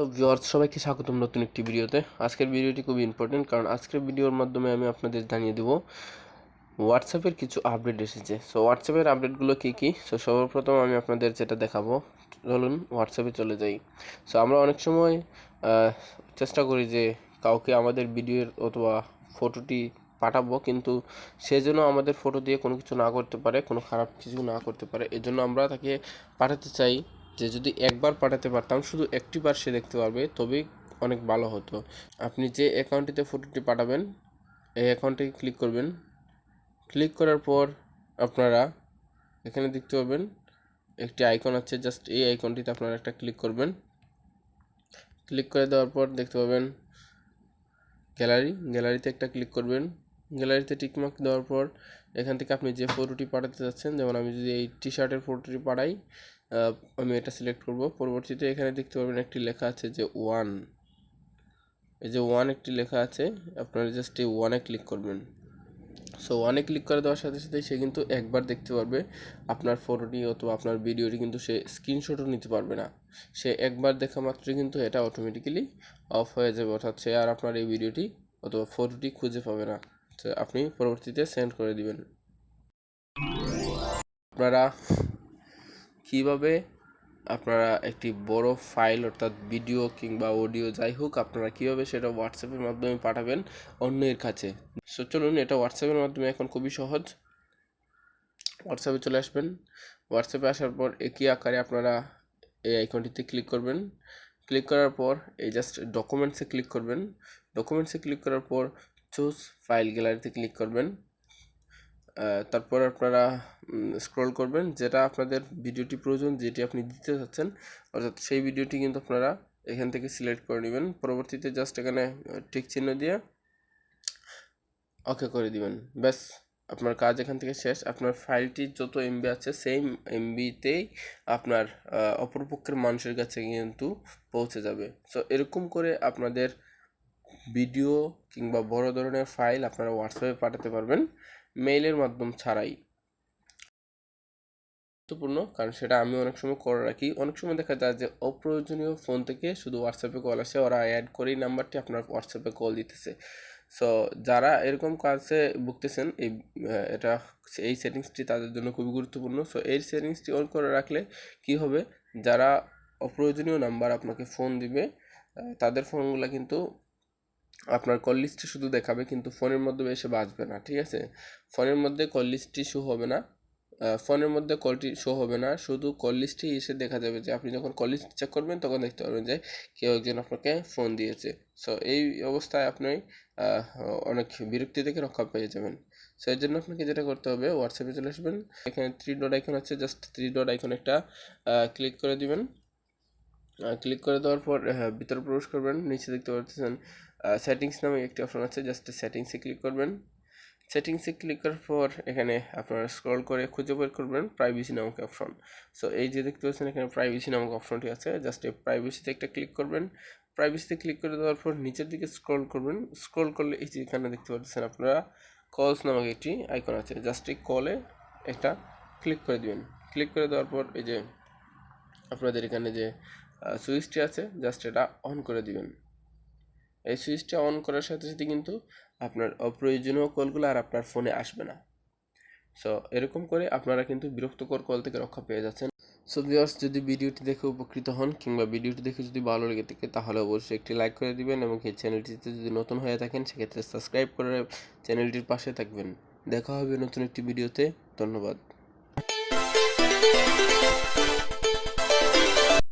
তো ভিউয়ার্স, সবাইকে স্বাগতম নতুন একটি ভিডিওতে। আজকের ভিডিওটি খুবই ইম্পর্টেন্ট কারণ আজকের ভিডিওর মাধ্যমে আমি আপনাদের জানিয়ে দেবো হোয়াটসঅ্যাপের কিছু আপডেট এসেছে। সো হোয়াটসঅ্যাপের আপডেটগুলো কী কী? সো সর্বপ্রথম আমি আপনাদের যেটা দেখাবো, চলুন হোয়াটসঅ্যাপে চলে যাই। সো আমরা অনেক সময় চেষ্টা করি যে কাউকে আমাদের ভিডিওর অথবা ফটোটি পাঠাবো, কিন্তু সে যেন আমাদের ফটো দিয়ে কোনো কিছু না করতে পারে, কোনো খারাপ কিছু না করতে পারে, এজন্য আমরা তাকে পাঠাতে চাই। যে যদি একবার পাঠাতে পারতাম, শুধু একটি বার সে দেখতে পারবে, তবেই অনেক ভালো হতো। আপনি যে অ্যাকাউন্টটিতে ফটোটি পাঠাবেন, এই অ্যাকাউন্টে ক্লিক করবেন। ক্লিক করার পর আপনারা এখানে দেখতে পাবেন, একটি আইকন আছে জাস্ট এই আইকনটিতে আপনারা একটা ক্লিক করবেন। ক্লিক করে দেওয়ার পর দেখতে পাবেন গ্যালারি গ্যালারিতে একটা ক্লিক করবেন। গ্যালারিতে টিকমার্ক দেওয়ার পর এখান থেকে আপনি যে ফটোটি পাঠাতে চাচ্ছেন যেমন আমি যদি এই টি শার্টের ফটোটি পাঠাই আমি এটা সিলেক্ট করব। পরবর্তীতে এখানে দেখতে পাবেন একটি লেখা আছে যে ওয়ান এই যে ওয়ান একটি লেখা আছে, আপনারা জাস্ট এই ওয়ানে ক্লিক করবেন। সো ওয়ানে ক্লিক করে দেওয়ার সাথে সাথে সে কিন্তু একবার দেখতে পারবে আপনার ফটোটি অথবা আপনার ভিডিওটি কিন্তু সে স্ক্রিনশটও নিতে পারবে না। সে একবার দেখা মাত্রই কিন্তু এটা অটোমেটিক্যালি অফ হয়ে যাবে, অর্থাৎ সে আর আপনার এই ভিডিওটি অথবা ফটোটি খুঁজে পাবে না। আপনি পরবর্তীতে সেন্ড করে দিবেন। আপনারা কীভাবে আপনারা একটি বড় ফাইল অর্থাৎ ভিডিও কিংবা অডিও যাই হোক, আপনারা কীভাবে সেটা হোয়াটসঅ্যাপের মাধ্যমে পাঠাবেন অন্যের কাছে? সো চলুন এটা হোয়াটসঅ্যাপের মাধ্যমে এখন খুবই সহজ। হোয়াটসঅ্যাপে চলে আসবেন। হোয়াটসঅ্যাপে আসার পর একই আকারে আপনারা এই আইকনটিতে ক্লিক করবেন। ক্লিক করার পর এই জাস্ট ডকুমেন্টসে ক্লিক করবেন। ডকুমেন্টসে ক্লিক করার পর চুজ ফাইল গ্যালারিতে ক্লিক করবেন। তারপর আপনারা স্ক্রল করবেন, যেটা আপনাদের ভিডিওটি প্রয়োজন, যেটি আপনি দিতে চাচ্ছেন, অর্থাৎ সেই ভিডিওটি কিন্তু আপনারা এখান থেকে সিলেক্ট করে নেবেন। পরবর্তীতে জাস্ট এখানে টিক চিহ্ন দিয়ে ওকে করে দিবেন। ব্যাস, আপনার কাজ এখান থেকে শেষ। আপনার ফাইলটি যত এমবি আছে সেম এমবিতেই আপনার অপরপক্ষের মানুষের কাছে কিন্তু পৌঁছে যাবে। সো এরকম করে আপনাদের ভিডিও কিংবা বড় ধরনের ফাইল আপনারা হোয়াটসঅ্যাপে পাঠাতে পারবেন, মেইলের মাধ্যম ছাড়াই। গুরুত্বপূর্ণ, কারণ সেটা আমি অনেক সময় করে রাখি। অনেক সময় দেখা যায় যে অপ্রয়োজনীয় ফোন থেকে শুধু হোয়াটসঅ্যাপে কল আসে, ওরা অ্যাড করেই নাম্বারটি আপনার হোয়াটসঅ্যাপে কল দিতেছে। সো যারা এরকম কাজে ভুগতেছেন, এই এটা এই সেটিংসটি তাদের জন্য খুবই গুরুত্বপূর্ণ। সো এই সেটিংসটি অন করে রাখলে কি হবে? যারা অপ্রয়োজনীয় নাম্বার আপনাকে ফোন দিবে তাদের ফোনগুলো কিন্তু আপনার কল লিস্টে শুধু দেখাবে, কিন্তু ফোনের মধ্যে এসে বাজবে না, ঠিক আছে? ফোনের মধ্যে কল লিস্টটি শো হবে না। ফোনের মধ্যে কলটি শো হবে না, শুধু কল লিস্টে এসে দেখা যাবে যে আপনি যখন কল লিস্ট চেক করবেন, তখন দেখতে পারবেন যে কেউ একজন আপনাকে ফোন দিয়েছে। সো এই অবস্থায় আপনি অনেক বিরক্তি থেকে রক্ষা পেয়ে যাবেন। সো এর জন্য আপনাকে যেটা করতে হবে হোয়াটসঅ্যাপে চলে আসবেন। এখানে থ্রি ডট আইকন আছে জাস্ট থ্রি ডট আইকন একটা ক্লিক করে দিবেন। ক্লিক করে দেওয়ার পর হ্যাঁ, ভিতরে প্রবেশ করবেন নিচে দেখতে পাচ্ছেন সেটিংস নামে একটি অপশন আছে জাস্ট সেটিংসে ক্লিক করবেন। সেটিংসে ক্লিক করার পর এখানে আপনারা স্ক্রল করে খুঁজে বের করবেন প্রাইভেসি নামক অপশন সো এই যে দেখতে পাচ্ছেন এখানে প্রাইভেসি নামক অপশনটি আছে জাস্ট এই প্রাইভেসিতে একটা ক্লিক করবেন। প্রাইভেসিতে ক্লিক করে দেওয়ার পর নিচের দিকে স্ক্রল করবেন। স্ক্রল করলে এই যে এখানে দেখতে পাচ্ছেন আপনারা কলস নামক একটি আইকন আছে জাস্ট এই কলে একটা ক্লিক করে দিবেন। ক্লিক করে দেওয়ার পর এই যে আপনাদের এখানে যে সুইচটি আছে জাস্ট এটা অন করে দিবেন। এই সুইচটা অন করার সাথে সাথে কিন্তু আপনার অপ্রয়োজনীয় কলগুলো আর আপনার ফোনে আসবে না। সো এরকম করে আপনারা কিন্তু বিরক্তকর কল থেকে রক্ষা পেয়ে যাচ্ছেন। সো ভিউয়ার্স যদি ভিডিওটি দেখে উপকৃত হন কিংবা ভিডিওটি দেখে যদি ভালো লেগে থাকে, তাহলে অবশ্যই একটি লাইক করে দিবেন এবং এই চ্যানেলটিতে যদি নতুন হয়ে থাকেন, সেক্ষেত্রে সাবস্ক্রাইব করে চ্যানেলটির পাশে থাকবেন। দেখা হবে নতুন একটি ভিডিওতে। ধন্যবাদ।